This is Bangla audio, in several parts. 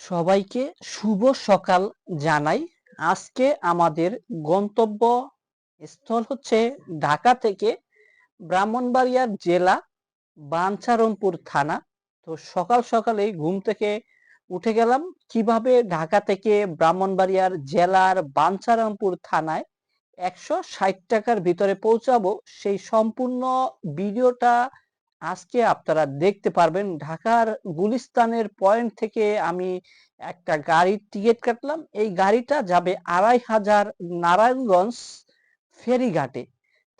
সবাইকে শুভ সকাল জানাই। আজকে আমাদের গন্তব্য স্থল হচ্ছে ঢাকা থেকে ব্রাহ্মণবাড়িয়া জেলা বাঞ্ছারামপুর থানা। তো সকাল সকালেই ঘুম থেকে উঠে গেলাম কীভাবে ঢাকা থেকে ব্রাহ্মণবাড়িয়ার জেলার বাঞ্ছারামপুর থানায় একশো ষাট টাকার ভিতরে পৌঁছাবো সেই সম্পূর্ণ ভিডিওটা আজকে আপনারা দেখতে পারবেন ঢাকার গুলিস্তানের পয়েন্ট থেকে আমি একটা গাড়ির টিকিট কাটলাম। এই গাড়িটা যাবে আড়াই হাজার নারায়ণগঞ্জ ফেরিঘাটে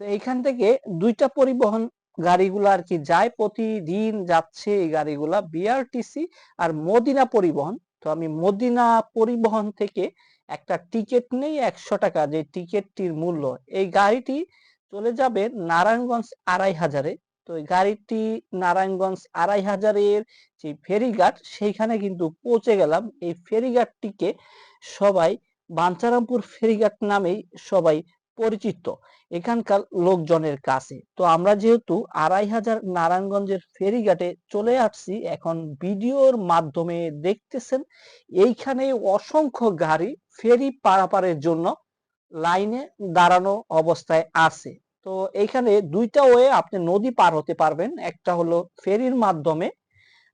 তো এইখান থেকে দুইটা পরিবহন গাড়িগুলো আর কি যায়। প্রতিদিন যাচ্ছে এই গাড়িগুলা বিআরটিসি আর মদিনা পরিবহন। তো আমি মদিনা পরিবহন থেকে একটা টিকিট নেই, একশো টাকা। যে টিকিটটির মূল্য। এই গাড়িটি চলে যাবে নারায়ণগঞ্জ আড়াই হাজারে। তো এই গাড়িটি নারায়ণগঞ্জ আড়াই হাজারের যে ফেরিঘাট, সেইখানে কিন্তু পৌঁছে গেলাম। এই ফেরিঘাটটিকে সবাই বাঞ্চারামপুর ফেরিঘাট নামেই সবাই পরিচিত, এখানকার লোকজনের কাছে। তো আমরা যেহেতু আড়াই হাজার নারায়ণগঞ্জের ফেরিঘাটে চলে আসছি, এখন ভিডিওর মাধ্যমে দেখতেছেন, এইখানে অসংখ্য গাড়ি ফেরি পারাপারের জন্য লাইনে দাঁড়ানো অবস্থায় আছে। তো এইখানে দুইটা ওয়ে আপনি নদী পার হতে পারবেন। একটা হলো ফেরির মাধ্যমে,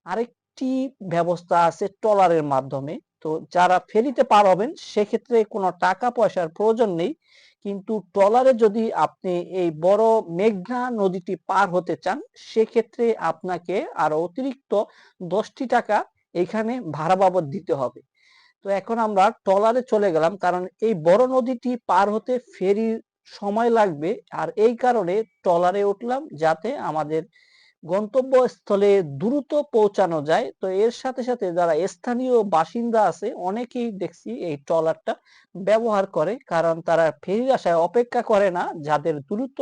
আরেকটি ব্যবস্থা আছে ট্রলারের মাধ্যমে। তো যারা ফেরিতে পার হবেন, সেক্ষেত্রে কোনো টাকা পয়সার প্রয়োজন নেই। কিন্তু ট্রলারে যদি আপনি এই বড় মেঘনা নদীটি পার হতে চান, সেক্ষেত্রে আপনাকে আরও অতিরিক্ত দশটি টাকা এখানে ভাড়া বাবদ দিতে হবে। তো এখন আমরা ট্রলারে চলে গেলাম, কারণ এই বড় নদীটি পার হতে ফেরির সময় লাগবে। আর এই কারণে ট্রলারে উঠলাম যাতে আমাদের গন্তব্যস্থলে দ্রুত পৌঁছানো যায়। তো এর সাথে সাথে যারা স্থানীয় বাসিন্দা আছে, অনেকেই দেখছি এই ট্রলারটা ব্যবহার করে। কারণ তারা ফেরির আশায় অপেক্ষা করে না। যাদের দ্রুত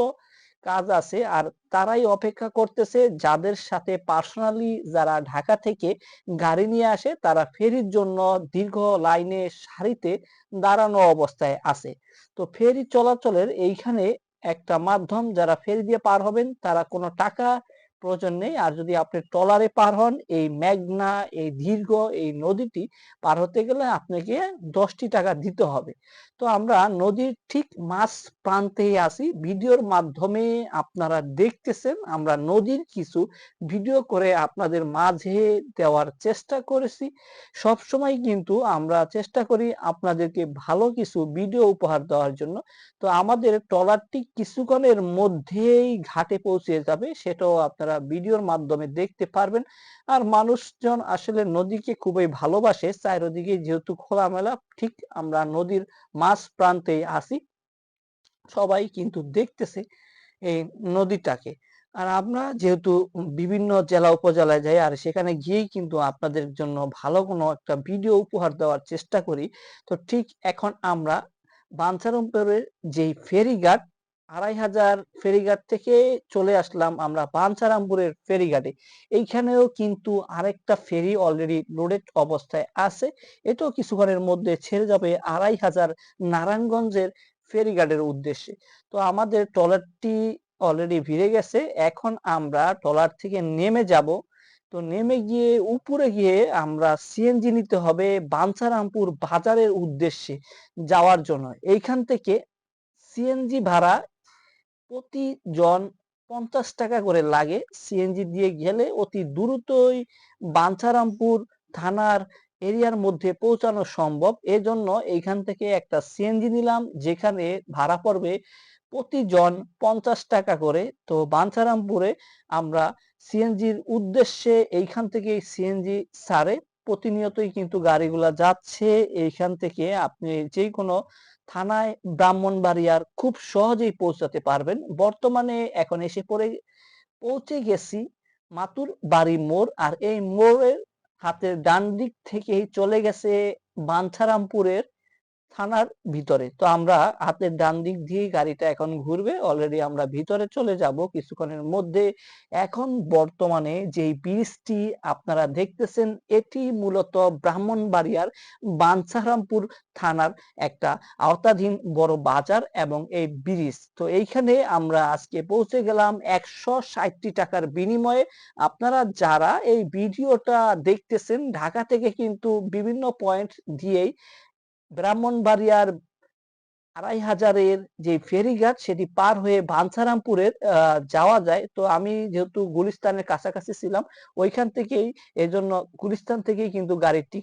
কাজ আছে, আর তারাই অপেক্ষা করতেছে যাদের সাথে পার্সোনালি যারা ঢাকা থেকে গাড়ি নিয়ে আসে, তারা ফেরির জন্য দীর্ঘ লাইনে সারিতে দাঁড়ানো অবস্থায় আছে। তো ফেরি চলাচলের এইখানে একটা মাধ্যম যারা ফেরি দিয়ে পার হবেন, তারা কোনো টাকা প্রয়োজন নেই। আর যদি আপনি ট্রলারে পার হন, এই মেঘনা, এই দীর্ঘ, এই নদীটি পার হতে গেলে আপনাকে দশটি টাকা দিতে হবে। তো আমরা নদীর ঠিক মাছ প্রান্তেই আছি। ভিডিওর মাধ্যমে আপনারা দেখতেছেন, আমরা নদীর কিছু ভিডিও করে আপনাদের মাঝে দেওয়ার চেষ্টা করেছি। সব সময় কিন্তু আমরা চেষ্টা করি আপনাদেরকে ভালো কিছু ভিডিও উপহার দেওয়ার জন্য। তো আমাদের ট্রলারটি কিছুক্ষণের মধ্যেই ঘাটে পৌঁছে যাবে, সেটাও আপনারা ভিডিওর মাধ্যমে দেখতে পারবেন। আর মানুষজন আসলে নদীকে খুবই ভালোবাসে। চারিদিকে যেহেতু খোলামেলা, ঠিক আমরা নদীর মাছ প্রান্তে আছি। সবাই কিন্তু দেখতেছে এই নদীটাকে। আর আমরা যেহেতু বিভিন্ন জেলা উপজেলায় যাই, আর সেখানে গিয়েই কিন্তু আপনাদের জন্য ভালো কোনো একটা ভিডিও উপহার দেওয়ার চেষ্টা করি। তো ঠিক এখন আমরা বাঞ্ছারামপুরের যেই ফেরিঘাট আড়াই হাজার ফেরিঘাট থেকে চলে আসলাম আমরা বাঞ্ছারামপুরের ফেরিঘাটে। এইখানেও কিন্তু আরেকটা ফেরি অলরেডি লোডেড অবস্থায় আছে। এটাও কিছুক্ষণের মধ্যে ছেড়ে যাবে আড়াই হাজার নারায়ণগঞ্জের ফেরিঘাটের উদ্দেশ্যে। তো আমাদের ট্রলারটি অলরেডি ভিড়ে গেছে। এখন আমরা ট্রলার থেকে নেমে যাব। তো নেমে গিয়ে উপরে গিয়ে আমরা সিএনজি নিতে হবে বাঞ্ছারামপুর বাজারের উদ্দেশ্যে যাওয়ার জন্য। এইখান থেকে সিএনজি ভাড়া প্রতিজন পঞ্চাশ টাকা করে লাগে সিএনজি দিয়ে গেলে অতি দ্রুতই বাঞ্ছারামপুর থানার এরিয়ার মধ্যে পৌঁছানো সম্ভব। এজন্য এইখান থেকে একটা সিএনজি নিলাম, যেখানে ভাড়া পড়বে প্রতিজন পঞ্চাশ টাকা করে। তো বাঞ্ছারামপুরে আমরা সিএনজির উদ্দেশ্যে এইখান থেকে সিএনজি সারে। প্রতিনিয়তই কিন্তু গাড়িগুলা যাচ্ছে। এইখান থেকে আপনি যে কোনো থানায় ব্রাহ্মণবাড়িয়ার খুব সহজেই পৌঁছাতে পারবেন। বর্তমানে এখন এসে পড়ে, পৌঁছে গেছি মাতুর বাড়ি মোড়। আর এই মোড়ের হাতের ডান দিক থেকেই চলে গেছে বাঞ্ছারামপুরের থানার ভিতরে। তো আমরা হাতের ডান দিক দিয়ে গাড়িটা এখন ঘুরবে। অলরেডি আমরা ভিতরে চলে যাব কিছুক্ষণের মধ্যে। এখন বর্তমানে যে ব্রিজটি আপনারা দেখতেছেন, এটি মূলত ব্রাহ্মণবাড়িয়ার বাঞ্ছারামপুর থানার একটা আওতাধীন বড় বাজার এবং এই ব্রিজ। তো এইখানে আমরা আজকে পৌঁছে গেলাম একশো ষাটটি টাকার বিনিময়ে। আপনারা যারা এই ভিডিওটা দেখতেছেন, ঢাকা থেকে কিন্তু বিভিন্ন পয়েন্ট দিয়েই ব্রাহ্মণবাড়িয়ার আড়াই হাজারের যে ফেরিঘাট সেটি পার হয়ে ভানসারামপুরে যাওয়া যায়। তো আমি যেহেতু গুলিস্তানের কাছাকাছি ছিলাম, ওইখান থেকেই, এজন্য গুলিস্তান থেকেই কিন্তু গাড়ির টিকিট